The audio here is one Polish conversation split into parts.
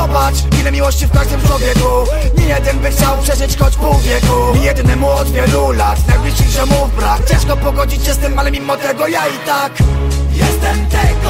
Zobacz, ile miłości w każdym człowieku. Nie jeden by chciał przeżyć choć pół wieku. Nie jednemu od wielu lat Najbliższych ziomów brak. Ciężko pogodzić się z tym, ale mimo tego ja i tak Jestem tego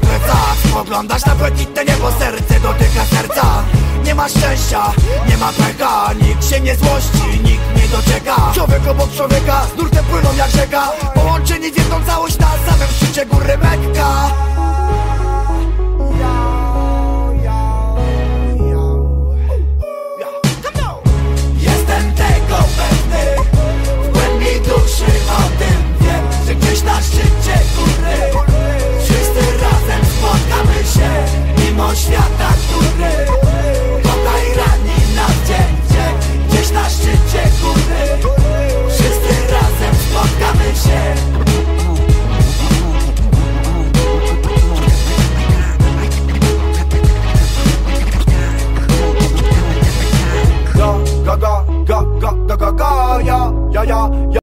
Spoglądasz na błękitne niebo, serce dotyka serca. Nie ma szczęścia, nie ma pecha Nikt się nie złości, nikt nie docieka Człowiek obok człowieka, z nurtem płyną jak rzeka. Połączeni w jedną całość na samym szczycie góry Mekka